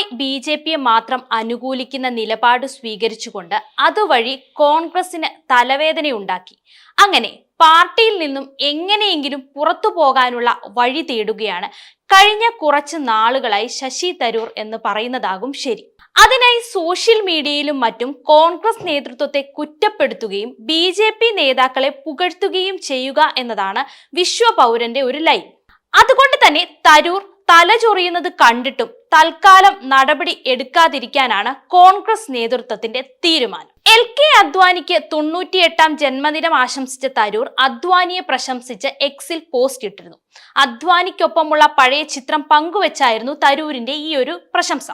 സ്ഥിരമായി B J പിയെ മാത്രം അനുകൂലിക്കുന്ന നിലപാട് സ്വീകരിച്ചുകൊണ്ട് അതുവഴി കോൺഗ്രസിന് തലവേദനയുണ്ടാക്കി. അങ്ങനെ പാർട്ടിയിൽ നിന്നും എങ്ങനെയെങ്കിലും പുറത്തു പോകാനുള്ള വഴി തേടുകയാണ് കഴിഞ്ഞ കുറച്ച് നാളുകളായി ശശി തരൂർ എന്ന് പറയുന്നതാകും ശരി. അതിനായി സോഷ്യൽ മീഡിയയിലും മറ്റും കോൺഗ്രസ് നേതൃത്വത്തെ കുറ്റപ്പെടുത്തുകയും ബി ജെ പി നേതാക്കളെ പുകഴ്ത്തുകയും ചെയ്യുക എന്നതാണ് വിശ്വപൗരന്റെ ഒരു ലൈൻ. അതുകൊണ്ട് തന്നെ തരൂർ തലചൊറിയുന്നത് കണ്ടിട്ടും തൽക്കാലം നടപടി എടുക്കാതിരിക്കാനാണ് കോൺഗ്രസ് നേതൃത്വത്തിന്റെ തീരുമാനം. എൽ കെ അദ്വാനിക്ക് തൊണ്ണൂറ്റിയെട്ടാം ജന്മദിനം ആശംസിച്ച തരൂർ അദ്വാനിയെ പ്രശംസിച്ച് എക്സിൽ പോസ്റ്റ് ഇട്ടിരുന്നു. അദ്വാനിക്കൊപ്പമുള്ള പഴയ ചിത്രം പങ്കുവച്ചായിരുന്നു തരൂരിന്റെ ഈ ഒരു പ്രശംസ.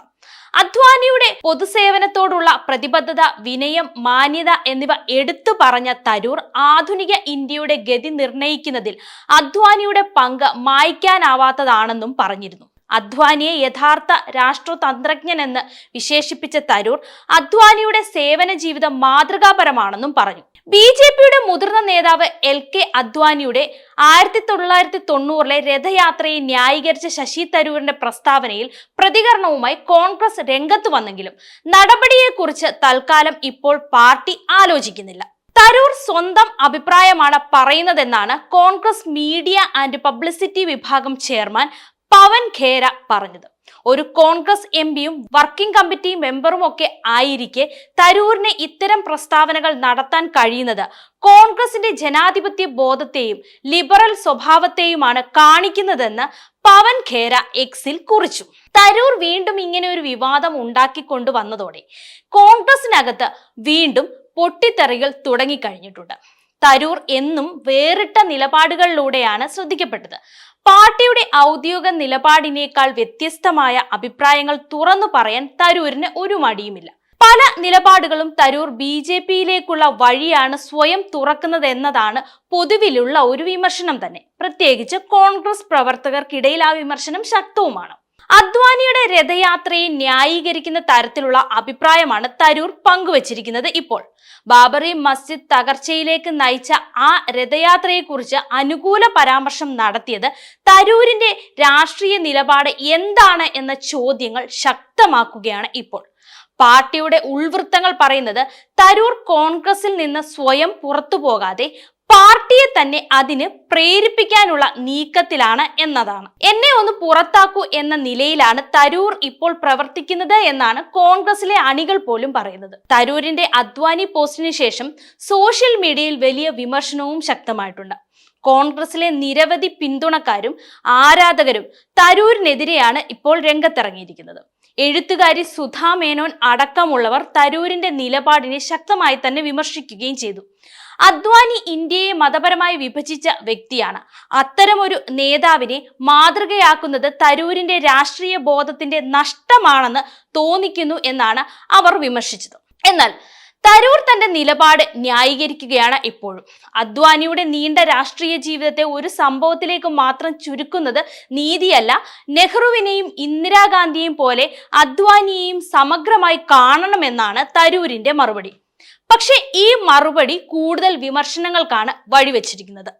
അദ്വാനിയുടെ പൊതുസേവനത്തോടുള്ള പ്രതിബദ്ധത വിനയം മാന്യത എന്നിവ എടുത്തു പറഞ്ഞ തരൂർ ആധുനിക ഇന്ത്യയുടെ ഗതി നിർണയിക്കുന്നതിൽ അദ്വാനിയുടെ പങ്ക് മായ്ക്കാനാവാത്തതാണെന്നും പറഞ്ഞിരുന്നു. അദ്വാനിയെ യഥാർത്ഥ രാഷ്ട്രതന്ത്രജ്ഞനെന്ന് വിശേഷിപ്പിച്ച തരൂർ അദ്വാനിയുടെ സേവന ജീവിതം മാതൃകാപരമാണെന്നും പറഞ്ഞു. ബി ജെ പിയുടെ മുതിർന്ന നേതാവ് എൽ കെ അദ്വാനിയുടെ ആയിരത്തി തൊള്ളായിരത്തി തൊണ്ണൂറിലെ രഥയാത്രയെ ന്യായീകരിച്ച ശശി തരൂരിന്റെ പ്രസ്താവനയിൽ പ്രതികരണവുമായി കോൺഗ്രസ് രംഗത്ത് വന്നെങ്കിലും നടപടിയെക്കുറിച്ച് തൽക്കാലം ഇപ്പോൾ പാർട്ടി ആലോചിക്കുന്നില്ല. തരൂർ സ്വന്തം അഭിപ്രായമാണ് പറയുന്നതെന്നാണ് കോൺഗ്രസ് മീഡിയ ആൻഡ് പബ്ലിസിറ്റി വിഭാഗം ചെയർമാൻ പവൻ ഖേര പറഞ്ഞത്. ഒരു കോൺഗ്രസ് എം പിയും വർക്കിംഗ് കമ്മിറ്റി മെമ്പറും ഒക്കെ ആയിരിക്കെ തരൂരിന് ഇത്തരം പ്രസ്താവനകൾ നടത്താൻ കഴിയുന്നത് കോൺഗ്രസിന്റെ ജനാധിപത്യ ബോധത്തെയും ലിബറൽ സ്വഭാവത്തെയുമാണ് കാണിക്കുന്നതെന്ന് പവൻ ഖേര എക്സിൽ കുറിച്ചു. തരൂർ വീണ്ടും ഇങ്ങനെ ഒരു വിവാദം ഉണ്ടാക്കിക്കൊണ്ടു വന്നതോടെ കോൺഗ്രസിനകത്ത് വീണ്ടും പൊട്ടിത്തെറികൾ തുടങ്ങിക്കഴിഞ്ഞിട്ടുണ്ട്. തരൂർ എന്നും വേറിട്ട നിലപാടുകളിലൂടെയാണ് ശ്രദ്ധിക്കപ്പെട്ടത്. പാർട്ടിയുടെ ഔദ്യോഗിക നിലപാടിനേക്കാൾ വ്യത്യസ്തമായ അഭിപ്രായങ്ങൾ തുറന്നു പറയാൻ തരൂരിന് ഒരു മടിയുമില്ല. പല നിലപാടുകളും തരൂർ ബി ജെ പിയിലേക്കുള്ള വഴിയാണ് സ്വയം തുറക്കുന്നത് എന്നതാണ് പൊതുവിലുള്ള ഒരു വിമർശനം തന്നെ. പ്രത്യേകിച്ച് കോൺഗ്രസ് പ്രവർത്തകർക്കിടയിൽ ആ വിമർശനം ശക്തവുമാണ്. അദ്വാനിയുടെ രഥയാത്രയെ ന്യായീകരിക്കുന്ന തരത്തിലുള്ള അഭിപ്രായമാണ് തരൂർ പങ്കുവച്ചിരിക്കുന്നത് ഇപ്പോൾ. ബാബറി മസ്ജിദ് തകർച്ചയിലേക്ക് നയിച്ച ആ രഥയാത്രയെക്കുറിച്ച് അനുകൂല പരാമർശം നടത്തിയത് തരൂരിന്റെ രാഷ്ട്രീയ നിലപാട് എന്താണ് എന്ന ചോദ്യങ്ങൾ ശക്തമാക്കുകയാണ് ഇപ്പോൾ. പാർട്ടിയുടെ ഉൾവൃത്തങ്ങൾ പറയുന്നത് തരൂർ കോൺഗ്രസിൽ നിന്ന് സ്വയം പുറത്തു പോകാതെ പാർട്ടിയെ തന്നെ അതിന് പ്രേരിപ്പിക്കാനുള്ള നീക്കത്തിലാണ് എന്നതാണ്. എന്നെ ഒന്ന് പുറത്താക്കൂ എന്ന നിലയിലാണ് തരൂർ ഇപ്പോൾ പ്രവർത്തിക്കുന്നത് എന്നാണ് കോൺഗ്രസിലെ അണികൾ പോലും പറയുന്നത്. തരൂരിന്റെ അദ്വാനി പോസ്റ്റിന് ശേഷം സോഷ്യൽ മീഡിയയിൽ വലിയ വിമർശനവും ശക്തമായിട്ടുണ്ട്. കോൺഗ്രസിലെ നിരവധി പിന്തുണക്കാരും ആരാധകരും തരൂരിനെതിരെയാണ് ഇപ്പോൾ രംഗത്തിറങ്ങിയിരിക്കുന്നത്. എഴുത്തുകാരി സുധാ മേനോൻ അടക്കമുള്ളവർ തരൂരിന്റെ നിലപാടിനെ ശക്തമായി തന്നെ വിമർശിക്കുകയും ചെയ്തു. അദ്വാനി ഇന്ത്യയെ മതപരമായി വിഭജിച്ച വ്യക്തിയാണ്. അത്തരമൊരു നേതാവിനെ മാതൃകയാക്കുന്നത് തരൂരിന്റെ രാഷ്ട്രീയ ബോധത്തിന്റെ നഷ്ടമാണെന്ന് തോന്നിക്കുന്നു എന്നാണ് അവർ വിമർശിച്ചത്. എന്നാൽ തരൂർ തന്റെ നിലപാട് ന്യായീകരിക്കുകയാണ് ഇപ്പോഴും. അദ്വാനിയുടെ നീണ്ട രാഷ്ട്രീയ ജീവിതത്തെ ഒരു സംഭവത്തിലേക്ക് മാത്രം ചുരുക്കുന്നത് നീതിയല്ല. നെഹ്റുവിനെയും ഇന്ദിരാഗാന്ധിയെയും പോലെ അദ്വാനിയെയും സമഗ്രമായി കാണണമെന്നാണ് തരൂരിന്റെ മറുപടി. പക്ഷെ ഈ മറുപടി കൂടുതൽ വിമർശനങ്ങൾക്കാണ് വഴിവെച്ചിരിക്കുന്നത്.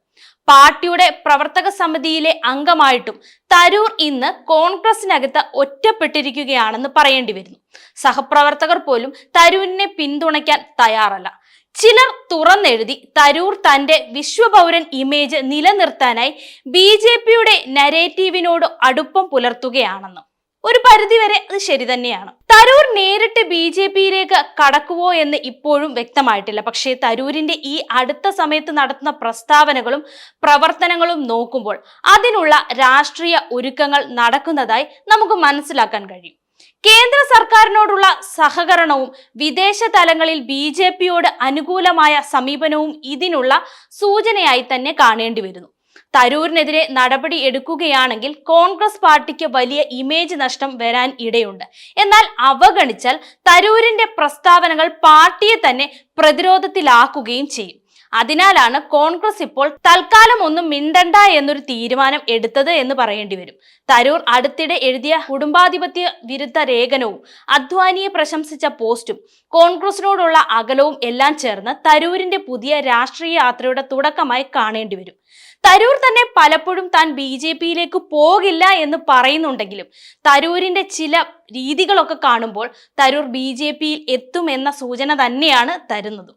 പാർട്ടിയുടെ പ്രവർത്തക സമിതിയിലെ അംഗമായിട്ടും തരൂർ ഇന്ന് കോൺഗ്രസിനകത്ത് ഒറ്റപ്പെട്ടിരിക്കുകയാണെന്ന് പറയേണ്ടി വരുന്നു. സഹപ്രവർത്തകർ പോലും തരൂരിനെ പിന്തുണയ്ക്കാൻ തയ്യാറല്ല. ചിലർ തുറന്നെഴുതി തരൂർ തന്റെ വിശ്വപൗരൻ ഇമേജ് നിലനിർത്താനായി ബി ജെ പിയുടെ നരേറ്റീവിനോട് അടുപ്പം പുലർത്തുകയാണെന്ന്. ഒരു പരിധിവരെ അത് ശരി തന്നെയാണ്. തരൂർ നേരിട്ട് ബി ജെ പിയിലേക്ക് കടക്കുവോ എന്ന് ഇപ്പോഴും വ്യക്തമായിട്ടില്ല. പക്ഷേ തരൂരിന്റെ ഈ അടുത്ത സമയത്ത് നടത്തുന്ന പ്രസ്താവനകളും പ്രവർത്തനങ്ങളും നോക്കുമ്പോൾ അതിനുള്ള രാഷ്ട്രീയ ഒരുക്കങ്ങൾ നടക്കുന്നതായി നമുക്ക് മനസ്സിലാക്കാൻ കഴിയും. കേന്ദ്ര സർക്കാരിനോടുള്ള സഹകരണവും വിദേശ തലങ്ങളിൽ ബി ജെ പിയോട് അനുകൂലമായ സമീപനവും ഇതിനുള്ള സൂചനയായി തന്നെ കാണേണ്ടി വരുന്നു. തരൂരിനെതിരെ നടപടി എടുക്കുകയാണെങ്കിൽ കോൺഗ്രസ് പാർട്ടിക്ക് വലിയ ഇമേജ് നഷ്ടം വരാൻ ഇടയുണ്ട്. എന്നാൽ അവഗണിച്ചാൽ തരൂരിന്റെ പ്രസ്താവനകൾ പാർട്ടിയെ തന്നെ പ്രതിരോധത്തിലാക്കുകയും ചെയ്യും. അതിനാലാണ് കോൺഗ്രസ് ഇപ്പോൾ തൽക്കാലം ഒന്നും മിണ്ടണ്ട എന്നൊരു തീരുമാനം എടുത്തത് എന്ന് പറയേണ്ടി വരും. തരൂർ അടുത്തിടെ എഴുതിയ കുടുംബാധിപത്യ വിരുദ്ധ ലേഖനവും അദ്വാനിയെ പ്രശംസിച്ച പോസ്റ്റും കോൺഗ്രസിനോടുള്ള അകലവും എല്ലാം ചേർന്ന് തരൂരിന്റെ പുതിയ രാഷ്ട്രീയ യാത്രയുടെ തുടക്കമായി കാണേണ്ടി വരും. തരൂർ തന്നെ പലപ്പോഴും താൻ ബി ജെ പിയിലേക്ക് പോകില്ല എന്ന് പറയുന്നുണ്ടെങ്കിലും തരൂരിന്റെ ചില രീതികളൊക്കെ കാണുമ്പോൾ തരൂർ ബി ജെ പിയിൽ എത്തുമെന്ന സൂചന തന്നെയാണ് തരുന്നത്.